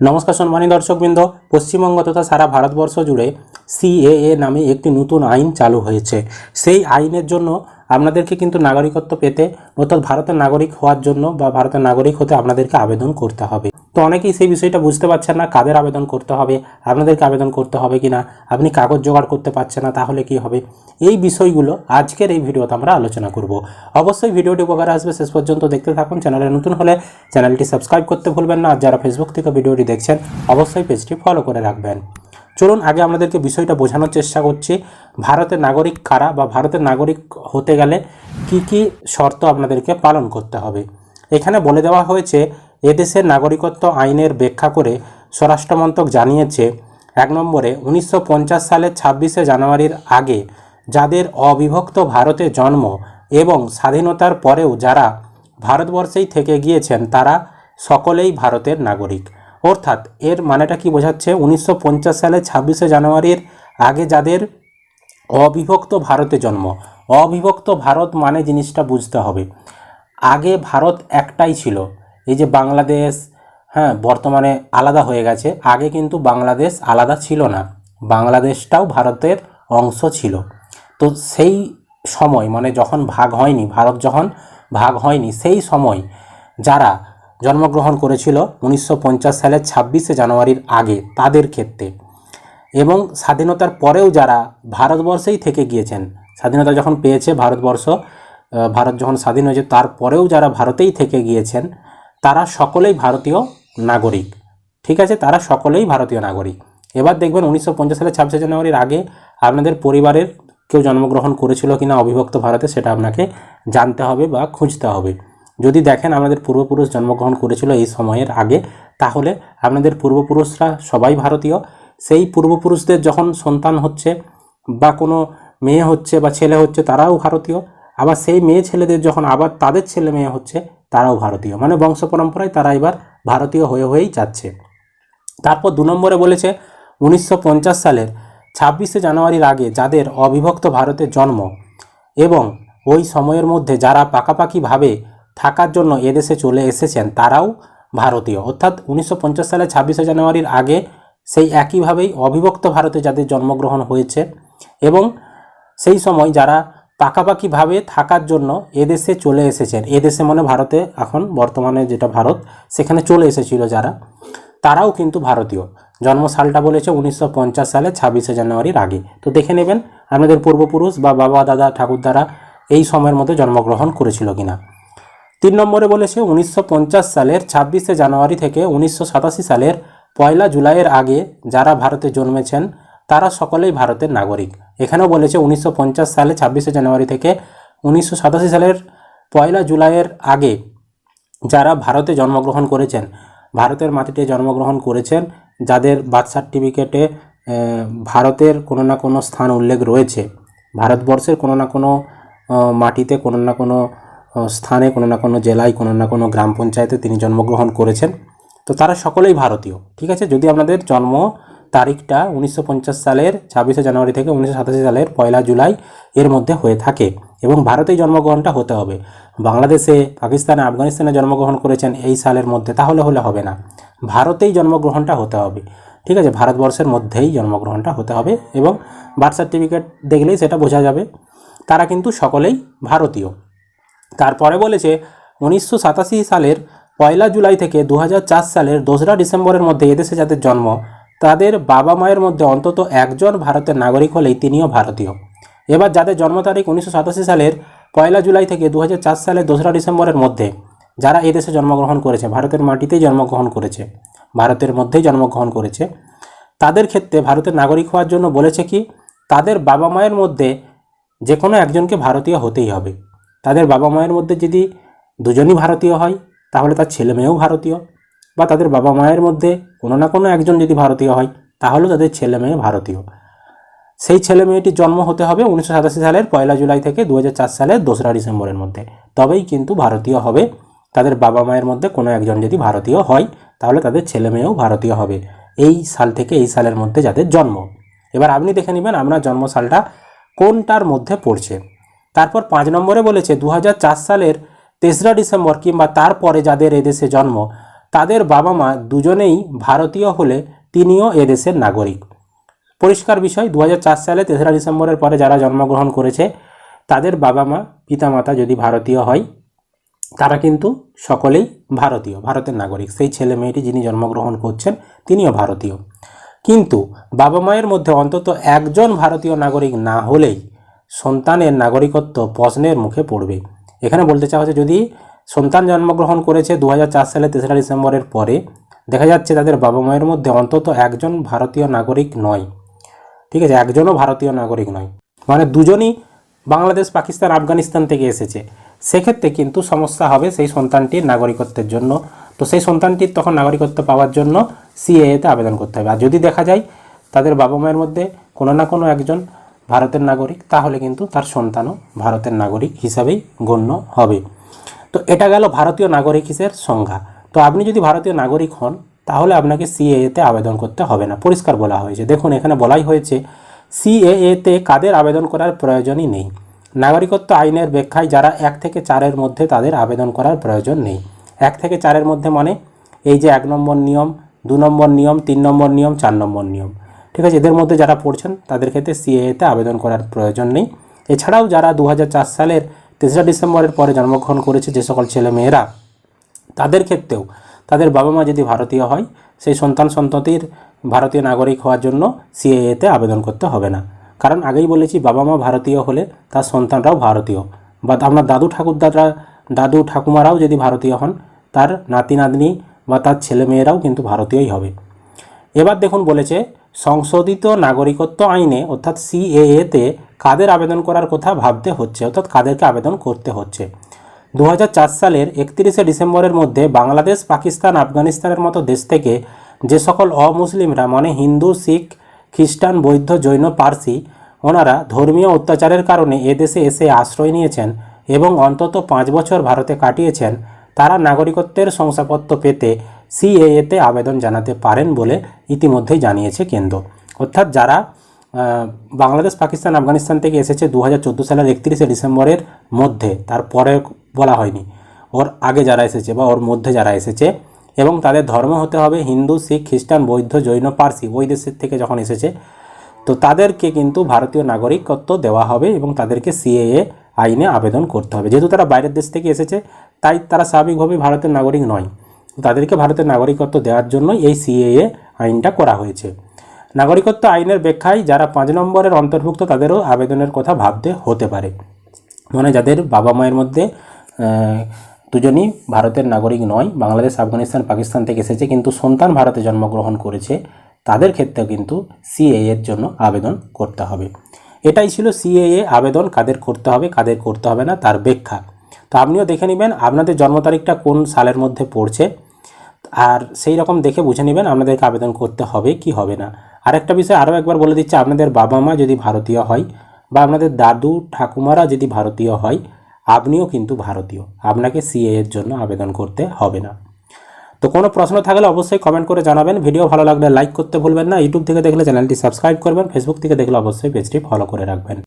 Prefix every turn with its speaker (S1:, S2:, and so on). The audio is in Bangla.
S1: নমস্কার সম্মানী দর্শকবৃন্দ পশ্চিমবঙ্গ তথা সারা ভারতবর্ষ জুড়ে সিএএ নামে একটি নতুন আইন চালু হয়েছে। সেই আইনের জন্য আপনাদেরকে কিন্তু নাগরিকত্ব পেতে, অর্থাৎ ভারতের নাগরিক হওয়ার জন্য বা ভারতের নাগরিক হতে আপনাদেরকে আবেদন করতে হবে। তো অনেকেই সেই বিষয়টা বুঝতে পারছেন না, কাদের আবেদন করতে হবে, আপনাদেরকে আবেদন করতে হবে কি না আপনি কাগজ জোগাড় করতে পারছেন না, তাহলে কি হবে? এই বিষয়গুলো আজকের এই ভিডিওতে আমরা আলোচনা করব। অবশ্যই ভিডিওটি উপকার আসবে, শেষ পর্যন্ত দেখতে থাকুন, চ্যানেলে নতুন হলে চ্যানেলটি সাবস্ক্রাইব করতে ভুলবেন না, আর যারা ফেসবুক থেকে ভিডিওটি দেখছেন, অবশ্যই পেজটি ফলো করে রাখবেন। চলুন আগে আমাদেরকে বিষয়টা বোঝানোর চেষ্টা করছি। ভারতের নাগরিক কারা বা ভারতের নাগরিক হতে গেলে কি কি শর্ত আপনাদেরকে পালন করতে হবে? এখানে বলে দেওয়া হয়েছে, এদেশের নাগরিকত্ব আইনের ব্যাখ্যা করে স্বরাষ্ট্রমন্ত্রক জানিয়েছে, এক নম্বরে উনিশশো পঞ্চাশ সালের ছাব্বিশে জানুয়ারির আগে যাদের অবিভক্ত ভারতে জন্ম এবং স্বাধীনতার পরেও যারা ভারতবর্ষেই থেকে গিয়েছেন, তারা সকলেই ভারতের নাগরিক। অর্থাৎ এর মানেটা কি বোঝাচ্ছে? উনিশশো পঞ্চাশ সালে ছাব্বিশে জানুয়ারির আগে যাদের অবিভক্ত ভারতে জন্ম। অবিভক্ত ভারত মানে জিনিসটা বুঝতে হবে। আগে ভারত একটাই ছিল। এই যে বাংলাদেশ হ্যাঁ বর্তমানে আলাদা হয়ে গেছে। আগে কিন্তু বাংলাদেশ আলাদা ছিল না। বাংলাদেশটাও ভারতের অংশ ছিল। তো সেই সময় মানে যখন ভাগ হয়নি, ভারত যখন ভাগ হয়নি, সেই সময় যারা জন্মগ্রহণ করেছিল উনিশশো পঞ্চাশ সালের ছাব্বিশে জানুয়ারির আগে তাদের ক্ষেত্রে। এবং স্বাধীনতার পরেও যারা ভারতবর্ষেই থেকে গিয়েছেন, স্বাধীনতা যখন পেয়েছে ভারতবর্ষ ভারত যখন স্বাধীন হয়েছে তারপরেও যারা ভারতেই থেকে গিয়েছেন, তারা সকলেই ভারতীয় নাগরিক। ঠিক আছে? তারা সকলেই ভারতীয় নাগরিক। এবার দেখবেন উনিশশো পঞ্চাশ সালের ছাব্বিশে জানুয়ারির আগে আপনাদের পরিবারের কেউ জন্মগ্রহণ করেছিল কিনা অবিভক্ত ভারতে, সেটা আপনাকে জানতে হবে বা খুঁজতে হবে। যদি দেখেন আমাদের পূর্বপুরুষ জন্মগ্রহণ করেছিল এই সময়ের আগে, তাহলে আপনাদের পূর্বপুরুষরা সবাই ভারতীয়। সেই পূর্বপুরুষদের যখন সন্তান হচ্ছে বা কোনো মেয়ে হচ্ছে বা ছেলে হচ্ছে, তারাও ভারতীয়। আবার সেই মেয়ে ছেলেদের যখন আবার তাদের ছেলে মেয়ে হচ্ছে, তারাও ভারতীয়। মানে বংশ পরম্পরায় তারা এবার ভারতীয় হয়ে হয়েই যাচ্ছে। তারপর দু নম্বরে বলেছে, উনিশশো পঞ্চাশ সালের ছাব্বিশে জানুয়ারির আগে যাদের অবিভক্ত ভারতে জন্ম এবং ওই সময়ের মধ্যে যারা পাকাপাকিভাবে থাকার জন্য এদেশে চলে এসেছেন তারাও ভারতীয়। অর্থাৎ উনিশশো পঞ্চাশ সালে ছাব্বিশে জানুয়ারির আগে সেই একইভাবেই অবিভক্ত ভারতে যাদের জন্মগ্রহণ হয়েছে এবং সেই সময় যারা পাকাপাকিভাবে থাকার জন্য এদেশে চলে এসেছেন এদেশে মানে ভারতে এখন বর্তমানে যেটা ভারত, সেখানে চলে এসেছিল যারা, তারাও কিন্তু ভারতীয়। জন্মসালটা বলেছে উনিশশো পঞ্চাশ সালে ছাব্বিশে জানুয়ারির আগে। তো দেখে নেবেন আমাদের পূর্বপুরুষ বা বাবা, দাদা, ঠাকুরদারা এই সময়ের মধ্যে জন্মগ্রহণ করেছিল কিনা। তিন নম্বরে বলেছে উনিশশো পঞ্চাশ সালের ছাব্বিশে জানুয়ারি থেকে উনিশশো সাতাশি সালের পয়লা জুলাইয়ের আগে যারা ভারতে জন্মেছেন, তারা সকলেই ভারতের নাগরিক। এখানেও বলেছে উনিশশো পঞ্চাশ সালে ছাব্বিশে জানুয়ারি থেকে উনিশশো সাতাশি সালের পয়লা জুলাইয়ের আগে যারা ভারতে জন্মগ্রহণ করেছেন, ভারতের মাটিতে জন্মগ্রহণ করেছেন, যাদের বার্থ সার্টিফিকেটে ভারতের কোনো না কোনো স্থান উল্লেখ রয়েছে, ভারতবর্ষের কোনো না কোনো মাটিতে কোনো না কোনো স্থানে কোনো না কোনো জেলায় কোনো না কোনো গ্রাম পঞ্চায়েতে তিনি জন্মগ্রহণ করেছেন। তো তারা সকলেই ভারতীয়, ঠিক আছে? যদি আপনাদের জন্ম তারিখটা উনিশশো পঞ্চাশ সালের ছাব্বিশে জানুয়ারি থেকে উনিশশো সাতাশি সালের পয়লা জুলাই এর মধ্যে হয়ে থাকে এবং ভারতেই জন্মগ্রহণটা হতে হবে। বাংলাদেশে, পাকিস্তানে, আফগানিস্তানে জন্মগ্রহণ করেছেন এই সালের মধ্যে, তাহলে হলে হবে না। ভারতেই জন্মগ্রহণটা হতে হবে, ঠিক আছে? ভারতবর্ষের মধ্যেই জন্মগ্রহণটা হতে হবে এবং বার্থ সার্টিফিকেট দেখলেই সেটা বোঝা যাবে। তারা কিন্তু সকলেই ভারতীয়। তারপরে বলেছে, উনিশশো সাতাশি সালের পয়লা জুলাই থেকে দু হাজার চার সালের দোসরা ডিসেম্বরের মধ্যে এদেশে যাদের জন্ম, তাদের বাবা মায়ের মধ্যে অন্তত একজন ভারতের নাগরিক হলেই তিনিও ভারতীয়। এবার যাদের জন্ম তারিখ উনিশশো সাতাশি সালের পয়লা জুলাই থেকে দু হাজার চার সালের দোসরা ডিসেম্বরের মধ্যে, যারা এদেশে জন্মগ্রহণ করেছে, ভারতের মাটিতেই জন্মগ্রহণ করেছে, ভারতের মধ্যেই জন্মগ্রহণ করেছে, তাদের ক্ষেত্রে ভারতের নাগরিক হওয়ার জন্য বলেছে কি, তাদের বাবা মায়ের মধ্যে যে কোনো একজনকে ভারতীয় হতেই হবে। তাদের বাবা মায়ের মধ্যে যদি দুজনই ভারতীয় হয়, তাহলে তার ছেলে মেয়েও ভারতীয়। বা তাদের বাবা মায়ের মধ্যে কোনো না কোনো একজন যদি ভারতীয় হয়, তাহলেও তাদের ছেলে মেয়ে ভারতীয়। সেই ছেলে মেয়েটির জন্ম হতে হবে উনিশশো সাতাশি সালের পয়লা জুলাই থেকে দু হাজার চার সালের দোসরা ডিসেম্বরের মধ্যে। তবেই কিন্তু ভারতীয় হবে। তাদের বাবা মায়ের মধ্যে কোনো একজন যদি ভারতীয় হয়, তাহলে তাদের ছেলে মেয়েও ভারতীয় হবে। এই সাল থেকে এই সালের মধ্যে যাদের জন্ম। এবার আপনি দেখে নেবেন আপনার জন্মসালটা কোনটার মধ্যে পড়ছে। তারপর পাঁচ নম্বরে বলেছে দু হাজার চার সালের তেসরা ডিসেম্বর কিংবা তারপরে যাদের এদেশে জন্ম, তাদের বাবা মা দুজনেই ভারতীয় হলে তিনিও এদেশের নাগরিক। পরিষ্কার বিষয় দু হাজার চার সালে তেসরা ডিসেম্বরের পরে যারা জন্মগ্রহণ করেছে, তাদের বাবা মা, পিতামাতা যদি ভারতীয় হয়, তারা কিন্তু সকলেই ভারতীয়, ভারতের নাগরিক। সেই ছেলে মেয়েটি যিনি জন্মগ্রহণ করছেন, তিনিও ভারতীয়। কিন্তু বাবা মায়ের মধ্যে অন্তত একজন ভারতীয় নাগরিক না হলেই সন্তানের নাগরিকত্ব প্রশ্নের মুখে পড়বে। এখানে বলতে চাওয়া হচ্ছে, যদি সন্তান জন্মগ্রহণ করেছে দু হাজার চার সালে তেসরা ডিসেম্বরের পরে, দেখা যাচ্ছে তাদের বাবা মায়ের মধ্যে অন্তত একজন ভারতীয় নাগরিক নয়। ঠিক আছে, একজনও ভারতীয় নাগরিক নয়। মানে দুজনই বাংলাদেশ, পাকিস্তান, আফগানিস্তান থেকে এসেছে। সেক্ষেত্রে কিন্তু সমস্যা হবে সেই সন্তানটির নাগরিকত্বের জন্য। তো সেই সন্তানটির তখন নাগরিকত্ব পাওয়ার জন্য সিএএতে আবেদন করতে হবে। আর যদি দেখা যায় তাদের বাবা মায়ের মধ্যে কোনো না কোনো একজন ভারতের নাগরিক, তাহলে কিন্তু তার সন্তানও ভারতের নাগরিক হিসাবেই গণ্য হবে। তো এটা গেল ভারতীয় নাগরিক হিসেবে সংজ্ঞা। তো আপনি যদি ভারতীয় নাগরিক হন, তাহলে আপনাকে সিএএতে আবেদন করতে হবে না। পরিষ্কার বলা হয়েছে। দেখুন, এখানে বলাই হয়েছে সিএএতে কাদের আবেদন করার প্রয়োজনই নেই। নাগরিকত্ব আইনের ব্যাখ্যায় যারা এক থেকে চারের মধ্যে তাদের আবেদন করার প্রয়োজন নেই। এক থেকে চারের মধ্যে মানে এই যে এক নম্বর নিয়ম, দু নম্বর নিয়ম, তিন নম্বর নিয়ম, চার নম্বর নিয়ম। ঠিক আছে? এদের মধ্যে যারা পড়ছেন, তাদের ক্ষেত্রে সিএএতে আবেদন করার প্রয়োজন নেই। এছাড়াও যারা দু হাজার চার সালের তেসরা ডিসেম্বরের পরে জন্মগ্রহণ করেছে যে সকল ছেলে মেয়েরা তাদের ক্ষেত্রেও তাদের বাবা মা যদি ভারতীয় হয়, সেই সন্তান সন্ততির ভারতীয় নাগরিক হওয়ার জন্য সিএএতে আবেদন করতে হবে না। কারণ আগেই বলেছি বাবা মা ভারতীয় হলে তার সন্তানরাও ভারতীয়। বা আপনার দাদু ঠাকুরদাররা দাদু ঠাকুমারাও যদি ভারতীয় হন, তার নাতি নাতনি বা তার ছেলে মেয়েরাও কিন্তু ভারতীয়ই হবে। এবার দেখুন বলেছে সংশোধিত নাগরিকত্ব আইনে, অর্থাৎ সিএএতে কাদের আবেদন করার কথা ভাবতে হচ্ছে, অর্থাৎ কাদেরকে আবেদন করতে হচ্ছে? দু হাজার চার সালের একত্রিশে ডিসেম্বরের মধ্যে বাংলাদেশ, পাকিস্তান, আফগানিস্তানের মতো দেশ থেকে যে সকল অমুসলিমরা মানে হিন্দু, শিখ, খ্রিস্টান, বৌদ্ধ, জৈন, পার্সি, ওনারা ধর্মীয় অত্যাচারের কারণে এদেশে এসে আশ্রয় নিয়েছেন এবং অন্তত পাঁচ বছর ভারতে কাটিয়েছেন, তারা নাগরিকত্বের শংসাপত্র পেতে সিএএতে আবেদন জানাতে পারেন বলে ইতিমধ্যেই জানিয়েছে কেন্দ্র। অর্থাৎ যারা বাংলাদেশ, পাকিস্তান, আফগানিস্তান থেকে এসেছে দু হাজার চোদ্দ সালের একত্রিশে ডিসেম্বরের মধ্যে, তারপরে বলা হয়নি। ওর আগে যারা এসেছে বা ওর মধ্যে যারা এসেছে এবং তাদের ধর্ম হতে হবে হিন্দু, শিখ, খ্রিস্টান, বৌদ্ধ, জৈন, পার্সি, ওই দেশের থেকে যখন এসেছে, তো তাদেরকে কিন্তু ভারতীয় নাগরিকত্ব দেওয়া হবে এবং তাদেরকে সিএএ আইনে আবেদন করতে হবে। যেহেতু তারা বাইরের দেশ থেকে এসেছে, তাই তারা স্বাভাবিকভাবে ভারতের নাগরিক নয়। তাদেরকে ভারতের নাগরিকত্ব দেওয়ার জন্য এই সিএএ আইনটা করা হয়েছে। নাগরিকত্ব আইনের ব্যাখ্যায় যারা পাঁচ নম্বরের অন্তর্ভুক্ত, তাদেরও আবেদনের কথা ভাবতে হতে পারে। মানে যাদের বাবা মায়ের মধ্যে দুজনই ভারতের নাগরিক নয়, বাংলাদেশ, আফগানিস্তান, পাকিস্তান থেকে এসেছে, কিন্তু সন্তান ভারতে জন্মগ্রহণ করেছে, তাদের ক্ষেত্রে কিন্তু সিএএ এর জন্য আবেদন করতে হবে। এটাই ছিল সিএএ আবেদন, কাদের করতে হবে, কাদের করতে হবে না, তার ব্যাখ্যা। তো আপনিও দেখে নেবেন, আপনাদের জন্ম তারিখটা কোন সালের মধ্যে পড়ছে আর সেই রকম দেখে বুঝে নেবেন আপনাদেরকে আবেদন করতে হবে কি হবে না। আরেকটা বিষয় আরও একবার বলে দিচ্ছি, আপনাদের বাবা মা যদি ভারতীয় হয় বা আপনাদের দাদু, ঠাকুমারা যদি ভারতীয় হয়, আপনিও কিন্তু ভারতীয়। আপনাকে সিএ এর জন্য আবেদন করতে হবে না। তো কোনো প্রশ্ন থাকলে অবশ্যই কমেন্ট করে জানাবেন। ভিডিও ভালো লাগলে লাইক করতে ভুলবেন না। ইউটিউব থেকে দেখলে চ্যানেলটি সাবস্ক্রাইব করবেন। ফেসবুক থেকে দেখলে অবশ্যই পেজটি ফলো করে রাখবেন।